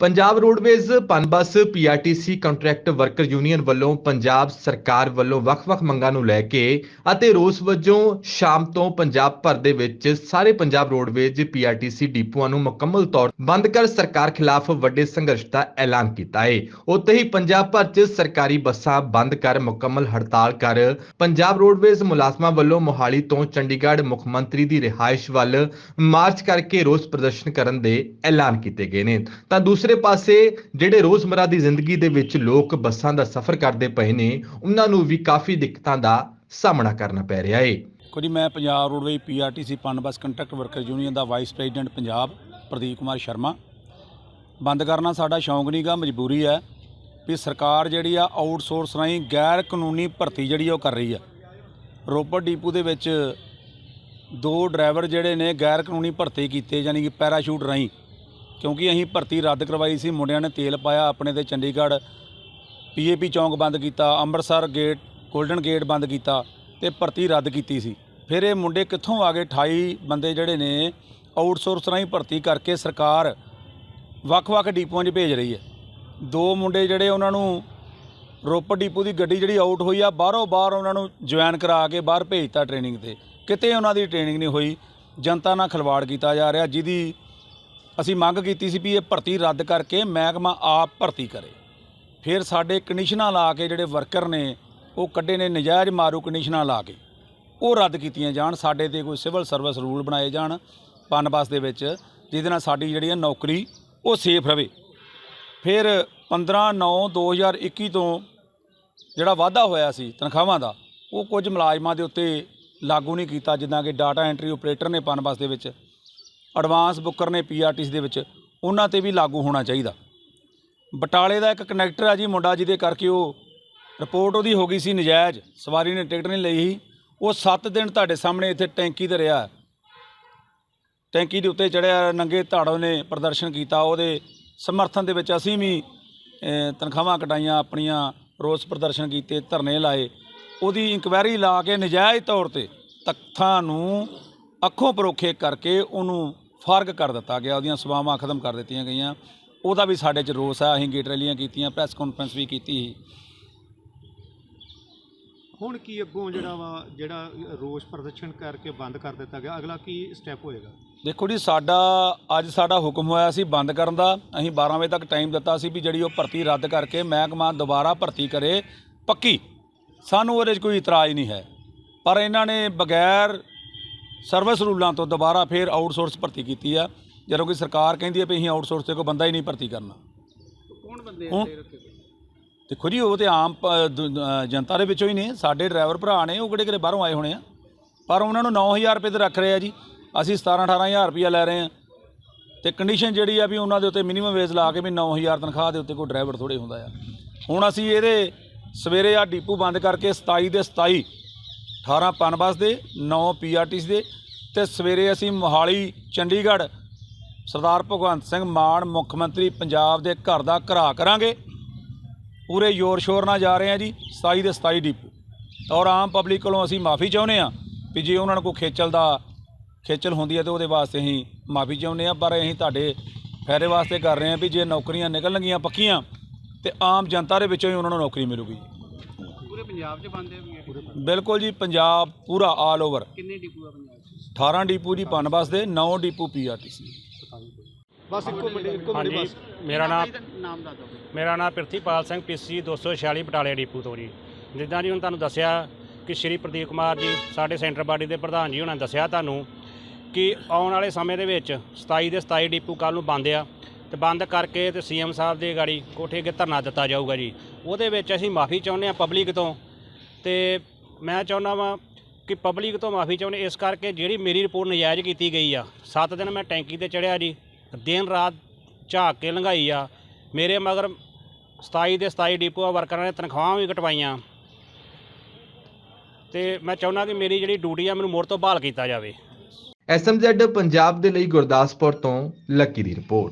Punjab roadways Punbus PRTC contract worker union ਵੱਲੋਂ ਪੰਜਾਬ ਸਰਕਾਰ ਵੱਲੋਂ ਵੱਖ-ਵੱਖ ਮੰਗਾਂ ਨੂੰ ਲੈ ਕੇ ਅਤੇ ਰੋਸ ਵਜੋਂ ਸ਼ਾਮ ਤੋਂ ਪੰਜਾਬ ਭਰ ਦੇ ਵਿੱਚ ਸਾਰੇ ਪੰਜਾਬ ਰੋਡਵੇਜ਼ ਪੀਆਰਟੀਸੀ ਡਿਪੂਆਂ ਨੂੰ ਮੁਕੰਮਲ ਤੌਰ ਬੰਦ ਕਰ ਸਰਕਾਰ ਖਿਲਾਫ ਵੱਡੇ ਸੰਘਰਸ਼ ਦਾ ਐਲਾਨ ਕੀਤਾ ਹੈ ਉੱਥੇ ਹੀ ਪੰਜਾਬ ਭਰ 'ਚ ਸਰਕਾਰੀ ਬੱਸਾਂ ਬੰਦ ਕਰ ਮੁਕੰਮਲ ਹੜਤਾਲ ਕਰ ਪੰਜਾਬ ਰੋਡਵੇਜ਼ ਮੁਲਾਜ਼ਮਾਂ ਵੱਲੋਂ ਮੋਹਾਲੀ ਤੋਂ ਚੰਡੀਗੜ੍ਹ ਮੁੱਖ ਮੰਤਰੀ ਦੀ ਰਿਹਾਇਸ਼ ਵੱਲ ਮਾਰਚ ਕਰਕੇ ਰੋਸ ਪ੍ਰਦਰਸ਼ਨ ਕਰਨ ਦੇ ਐਲਾਨ ਕੀਤੇ ਗਏ ਨੇ। ਤਾਂ ਦੂਸਰੇ ਪਾਸੇ ਜਿਹੜੇ ਰੋਜ਼ਮਰਾ ਦੀ ਜ਼ਿੰਦਗੀ ਦੇ ਵਿੱਚ ਲੋਕ ਬੱਸਾਂ ਦਾ ਸਫ਼ਰ ਕਰਦੇ ਪਏ ਨੇ, ਉਹਨਾਂ ਨੂੰ ਵੀ ਕਾਫੀ ਦਿੱਕਤਾਂ ਦਾ ਸਾਹਮਣਾ ਕਰਨਾ ਪੈ ਰਿਹਾ ਹੈ ਕੁਝ ਮੈਂ Punjab roadways PRTC Punbus contract worker union ਦਾ ਵਾਈਸ ਪ੍ਰੈਜ਼ੀਡੈਂਟ ਪੰਜਾਬ ਪ੍ਰਦੀਪ ਕੁਮਾਰ ਸ਼ਰਮਾ। ਬੰਦ ਕਰਨਾ ਸਾਡਾ ਸ਼ੌਂਕ ਨਹੀਂਗਾ ਮਜਬੂਰੀ ਹੈ ਵੀ ਸਰਕਾਰ ਜਿਹੜੀ ਆ ਆਊਟਸੋਰਸ ਰਾਹੀਂ ਗੈਰ ਕਾਨੂੰਨੀ ਭਰਤੀ ਜਿਹੜੀ ਆ ਉਹ ਕਰ ਰਹੀ ਆ। ਰੋਪੜ ਡੀਪੂ ਦੇ ਵਿੱਚ ਦੋ ਡਰਾਈਵਰ ਜਿਹੜੇ ਨੇ ਗੈਰ ਕਾਨੂੰਨੀ ਭਰਤੀ ਕੀਤੇ, ਯਾਨੀ ਕਿ ਪੈਰਾਸ਼ੂਟ ਰਾਹੀਂ ਕਿਉਂਕਿ ਅਸੀਂ ਭਰਤੀ ਰੱਦ ਕਰਵਾਈ ਸੀ, ਮੁੰਡਿਆਂ ਨੇ ਤੇਲ ਪਾਇਆ ਆਪਣੇ ਤੇ ਚੰਡੀਗੜ੍ਹ। ਪੀਏਪੀ ਚੌਂਕ ਬੰਦ ਕੀਤਾ, ਅੰਮ੍ਰਿਤਸਰ ਗੇਟ 골ਡਨ ਗੇਟ ਬੰਦ ਕੀਤਾ ਤੇ ਭਰਤੀ ਰੱਦ ਕੀਤੀ ਸੀ। ਫਿਰ ਇਹ ਮੁੰਡੇ ਕਿੱਥੋਂ ਆ ਗਏ? 28 ਬੰਦੇ ਜਿਹੜੇ ਨੇ, ਆਊਟਸੋਰਸ ਰਾਹੀਂ ਭਰਤੀ ਕਰਕੇ ਸਰਕਾਰ ਵੱਖ-ਵੱਖ ਡਿਪੂਆਂ 'ਚ ਭੇਜ ਰਹੀ ਹੈ। ਦੋ ਮੁੰਡੇ ਜਿਹੜੇ ਉਹਨਾਂ ਨੂੰ ਰੋਪੜ ਡਿਪੂ ਦੀ ਗੱਡੀ ਜਿਹੜੀ ਆਊਟ ਹੋਈ ਆ, ਬਾਹਰੋਂ ਬਾਹਰ ਉਹਨਾਂ ਨੂੰ ਜੁਆਇਨ ਕਰਾ ਕੇ ਬਾਹਰ ਭੇਜਤਾ ਟ੍ਰੇਨਿੰਗ ਤੇ। ਕਿਤੇ ਉਹਨਾਂ ਦੀ ਟ੍ਰੇਨਿੰਗ ਨਹੀਂ ਹੋਈ, ਜਨਤਾ ਨਾਲ ਖਿਲਵਾੜ ਕੀਤਾ ਜਾ ਰਿਹਾ, ਜਿਹਦੀ ਅਸੀਂ ਮੰਗ ਕੀਤੀ ਸੀ ਵੀ ਇਹ ਭਰਤੀ ਰੱਦ ਕਰਕੇ ਮਹਿਕਮਾ ਆਪ ਭਰਤੀ ਕਰੇ। ਫਿਰ ਸਾਡੇ ਕੰਡੀਸ਼ਨਾਂ ਲਾ ਕੇ ਜਿਹੜੇ ਵਰਕਰ ਨੇ, ਉਹ ਕੱਢੇ ਨੇ, ਨਜਾਇਜ਼ ਮਾਰੂ ਕੰਡੀਸ਼ਨਾਂ ਲਾ ਕੇ। ਉਹ ਰੱਦ ਕੀਤੀਆਂ ਜਾਣ, ਸਾਡੇ ਤੇ ਕੋਈ ਸਿਵਲ ਸਰਵਿਸ ਰੂਲ ਬਣਾਏ ਜਾਣ ਪਨਬਸ ਦੇ ਵਿੱਚ, ਜਿਹਦੇ ਨਾਲ ਸਾਡੀ ਜਿਹੜੀ ਹੈ ਨੌਕਰੀ, ਉਹ ਸੇਫ ਰਵੇ। ਫਿਰ 15 9 2021 ਤੋਂ ਜਿਹੜਾ ਵਾਅਦਾ ਹੋਇਆ ਸੀ ਤਨਖਾਹਾਂ ਦਾ, ਉਹ ਕੁਝ ਮੁਲਾਜ਼ਮਾਂ ਦੇ ਉੱਤੇ ਲਾਗੂ ਨਹੀਂ ਕੀਤਾ, ਜਿੱਦਾਂ ਕਿ ਡਾਟਾ ਐਂਟਰੀ ਆਪਰੇਟਰ ਨੇ ਪਨਬਸ ਦੇ ਵਿੱਚ। ਐਡਵਾਂਸ ਬੁੱਕਰ ਨੇ ਪੀਆਰਟੀਸ ਦੇ ਵਿੱਚ, ਉਹਨਾਂ ਤੇ ਵੀ ਲਾਗੂ ਹੋਣਾ ਚਾਹੀਦਾ। ਬਟਾਲੇ ਦਾ ਇੱਕ ਕਨੈਕਟਰ ਆ ਜੀ, ਮੁੰਡਾ ਜਿਹਦੇ ਕਰਕੇ ਉਹ ਰਿਪੋਰਟ ਉਹਦੀ ਹੋ ਗਈ ਸੀ ਨਜਾਇਜ਼, ਸਵਾਰੀ ਨੇ ਟਿਕਟ ਨਹੀਂ ਲਈ ਸੀ। ਉਹ 7 ਦਿਨ ਤੁਹਾਡੇ ਸਾਹਮਣੇ ਇੱਥੇ ਟੈਂਕੀ ਤੇ ਰਿਹਾ। ਟੈਂਕੀ ਦੇ ਉੱਤੇ ਚੜਿਆ, ਨੰਗੇ ਧਾੜੋ ਨੇ ਪ੍ਰਦਰਸ਼ਨ ਕੀਤਾ। ਉਹਦੇ ਸਮਰਥਨ ਦੇ ਵਿੱਚ ਅਸੀਂ ਵੀ ਤਨਖਾਹਾਂ ਕਟਾਈਆਂ, ਆਪਣੀਆਂ ਰੋਸ ਪ੍ਰਦਰਸ਼ਨ ਕੀਤੇ, ਧਰਨੇ ਲਾਏ। ਉਹਦੀ ਇਨਕੁਆਇਰੀ ਲਾ ਕੇ ਨਜਾਇਜ਼ ਤੌਰ ਤੇ ਤਖ਼ਤਾਂ ਨੂੰ ਅੱਖੋਂ ਪਰੋਖੇ ਕਰਕੇ ਉਹਨੂੰ ਫਰਗ ਕਰ ਦਿੱਤਾ ਗਿਆ ਉਹਦੀਆਂ ਸੇਵਾਵਾਂ ਖਤਮ ਕਰ ਦਿੱਤੀਆਂ ਗਈਆਂ। ਉਹਦਾ ਵੀ ਸਾਡੇ 'ਚ ਰੋਸ ਆ ਅਸੀਂ ਗੇਟ ਰੈਲੀਆਂ ਕੀਤੀਆਂ ਪ੍ਰੈਸ ਕਾਨਫਰੰਸ ਵੀ ਕੀਤੀ ਸੀ। ਹੁਣ ਕੀ ਅੱਗੋਂ ਜਿਹੜਾ ਵਾ ਜਿਹੜਾ ਰੋਸ ਪ੍ਰਦਰਸ਼ਨ ਕਰਕੇ ਬੰਦ ਕਰ ਦਿੱਤਾ ਗਿਆ ਅਗਲਾ ਕੀ ਸਟੈਪ ਹੋਏਗਾ? ਦੇਖੋ ਜੀ ਸਾਡਾ ਅੱਜ ਸਾਡਾ ਹੁਕਮ ਹੋਇਆ ਸੀ ਬੰਦ ਕਰਨ ਦਾ। ਅਸੀਂ 12 ਵਜੇ ਤੱਕ ਟਾਈਮ ਦਿੱਤਾ ਸੀ ਵੀ ਜਿਹੜੀ ਉਹ ਭਰਤੀ ਰੱਦ ਕਰਕੇ ਮਹਿਕਮਾ ਦੁਬਾਰਾ ਭਰਤੀ ਕਰੇ ਪੱਕੀ। ਸਾਨੂੰ ਉਹਦੇ 'ਚ ਕੋਈ ਇਤਰਾਜ਼ ਨਹੀਂ ਹੈ। ਪਰ ਇਹਨਾਂ ਨੇ ਬਗੈਰ ਸਰਵਿਸ ਰੂਲਾਂ ਤੋਂ ਦੁਬਾਰਾ ਫੇਰ ਆਊਟਸੋਰਸ ਭਰਤੀ ਕੀਤੀ ਆ ਜਦੋਂ ਕਿ ਸਰਕਾਰ ਕਹਿੰਦੀ ਹੈ ਵੀ ਅਸੀਂ ਆਊਟਸੋਰਸ ਤੇ ਕੋਈ ਬੰਦਾ ਹੀ ਨਹੀਂ ਭਰਤੀ ਕਰਨਾ। ਕੌਣ ਬੰਦੇ ਹੁਣ- ਦੇਖੋ ਜੀ ਉਹ ਤੇ ਆਮ ਪ- ਦੁ- ਅ, ਜਨਤਾ ਦੇ ਵਿੱਚੋਂ ਹੀ ਨੇ। ਸਾਡੇ ਡਰਾਈਵਰ ਭਰਾ ਨੇ ਉਹ ਕਿਹੜੇ ਕਿਹੜੇ ਬਾਹਰੋਂ ਆਏ ਹੋਣੇ ਆ। ਪਰ ਉਹਨਾਂ ਨੂੰ 9000 ਰੁਪਏ ਤੇ ਰੱਖ ਰਹੇ ਆ ਜੀ। ਅਸੀਂ 17 18000 ਰੁਪਇਆ ਲੈ ਰਹੇ ਆ। ਤੇ ਕੰਡੀਸ਼ਨ ਜਿਹੜੀ ਆ ਵੀ ਉਹਨਾਂ ਦੇ ਉੱਤੇ ਮਿਨੀਮਮ ਵੇਜ ਲਾ ਕੇ ਵੀ 9000 ਤਨਖਾਹ ਦੇ ਉੱਤੇ ਕੋਈ ਡਰਾਈਵਰ ਥੋੜੇ ਹੁੰਦਾ ਆ। ਹੁਣ ਅਸੀਂ ਇਹਦੇ ਸਵੇਰੇ ਆ ਡੀਪੂ ਬੰਦ ਕਰਕੇ 27 ਦੇ 27 18 ਪਨਬਸ ਦੇ 9 ਪੀਆਰਟੀਸ ਦੇ ਤੇ ਸਵੇਰੇ ਅਸੀਂ ਮੋਹਾਲੀ, ਚੰਡੀਗੜ੍ਹ ਸਰਦਾਰ ਭਗਵੰਤ ਸਿੰਘ ਮਾਨ, ਮੁੱਖ ਮੰਤਰੀ ਪੰਜਾਬ ਦੇ ਘਰ ਦਾ ਘਰਾ ਕਰਾਂਗੇ। ਪੂਰੇ ਜ਼ੋਰ ਸ਼ੋਰ ਨਾਲ ਜਾ ਰਹੇ ਆ ਜੀ 27 ਦੇ 27 ਡਿਪੂ। ਔਰ ਆਮ ਪਬਲਿਕ ਕੋਲੋਂ ਅਸੀਂ ਮਾਫੀ ਚਾਹੁੰਦੇ ਆ ਵੀ ਜੇ ਉਹਨਾਂ ਨੂੰ ਕੋਈ ਖੇਚਲ ਦਾ ਖੇਚਲ ਹੁੰਦੀ ਹੈ ਤੇ ਉਹਦੇ ਵਾਸਤੇ ਅਸੀਂ ਮਾਫੀ ਚਾਹੁੰਦੇ ਆ ਪਰ ਅਸੀਂ ਤੁਹਾਡੇ ਫਾਇਦੇ ਵਾਸਤੇ ਕਰ ਰਹੇ ਆ ਵੀ ਜੇ ਨੌਕਰੀਆਂ ਨਿਕਲਣਗੀਆਂ ਪੱਕੀਆਂ ਤੇ ਆਮ ਜਨਤਾ ਦੇ ਵਿੱਚੋਂ ਹੀ ਉਹਨਾਂ ਨੂੰ ਨੌਕਰੀ ਮਿਲੂਗੀ। ਪੂਰੇ ਪੰਜਾਬ 'ਚ ਬੰਦ ਹੈ ਬਿਲਕੁਲ ਜੀ ਪੰਜਾਬ ਪੂਰਾ ਆਲ ਓਵਰ ਕਿੰਨੇ ਡਿਪੂ ਆ ਪੰਜਾਬ 'ਚ? 18 ਡਿਪੂ ਜੀ ਪਨਬਸ ਦੇ 9 ਡਿਪੂ ਪੀਆਰਟੀਸੀ ਬਸ ਇੱਕੋ ਮਿੰਟ ਇੱਕੋ ਮਿੰਟ ਹਾਂਜੀ ਬਸ। ਮੇਰਾ ਨਾਮ ਨਾਮ ਦੱਸ ਦਿਓ। ਮੇਰਾ ਨਾਮ ਪ੍ਰਿਥੀਪਾਲ ਸਿੰਘ ਪੀਸੀ 246 ਬਟਾਲੇ ਡਿਪੂ ਤੋਂ ਜੀ। ਜਿੱਦਾਂ ਜੀ ਹੁਣ ਤੁਹਾਨੂੰ ਦੱਸਿਆ ਕਿ ਸ਼੍ਰੀ ਪ੍ਰਦੀਪ ਕੁਮਾਰ ਜੀ ਸਾਡੇ ਸੈਂਟਰ ਬਾਡੀ ਦੇ ਪ੍ਰਧਾਨ ਜੀ ਉਹਨਾਂ ਨੇ ਦੱਸਿਆ ਤੁਹਾਨੂੰ ਕਿ ਆਉਣ ਵਾਲੇ ਸਮੇਂ ਦੇ ਵਿੱਚ 27 ਦੇ 27 ਡਿਪੂ ਕੱਲ ਨੂੰ ਬੰਦ ਆ। ਤੇ ਬੰਦ ਕਰਕੇ ਤੇ ਸੀਐਮ ਸਾਹਿਬ ਦੇ ਗਾੜੀ ਕੋਠੇ ਅੱਗੇ ਧਰਨਾ ਦਿੱਤਾ ਜਾਊਗਾ ਜੀ। ਉਹਦੇ ਵਿੱਚ ਅਸੀਂ ਮਾਫੀ ਚਾਹੁੰਦੇ ਆ ਪਬਲਿਕ ਤੋਂ। ਤੇ ਮੈਂ ਚਾਹੁੰਦਾ ਵਾਂ ਕਿ ਪਬਲਿਕ ਤੋਂ ਮਾਫੀ ਚਾਹੁੰਦੇ ਇਸ ਕਰਕੇ ਜਿਹੜੀ ਮੇਰੀ ਰਿਪੋਰਟ ਨਜਾਇਜ਼ ਕੀਤੀ ਗਈ ਆ 7 ਦਿਨ ਮੈਂ ਟੈਂਕੀ ਤੇ ਚੜਿਆ ਜੀ। ਦਿਨ ਰਾਤ ਝਾਕ ਕੇ ਲੰਘਾਈ ਆ। ਮੇਰੇ ਮਗਰ 27 ਦੇ 27 ਡਿਪੂ ਵਰਕਰਾਂ ਨੇ ਤਨਖਾਹਾਂ ਵੀ ਕਟਵਾਈਆਂ। ਤੇ ਮੈਂ ਚਾਹੁੰਦਾ ਕਿ ਮੇਰੀ ਜਿਹੜੀ ਡਿਊਟੀ ਆ, ਮੈਨੂੰ ਮੁੜ ਤੋਂ ਬਹਾਲ ਕੀਤਾ ਜਾਵੇ। ਐਸਐਮਜ਼ੈਡ ਪੰਜਾਬ ਦੇ ਲਈ ਗੁਰਦਾਸਪੁਰ ਤੋਂ ਲੱਕੀ ਦੀ ਰਿਪੋਰਟ।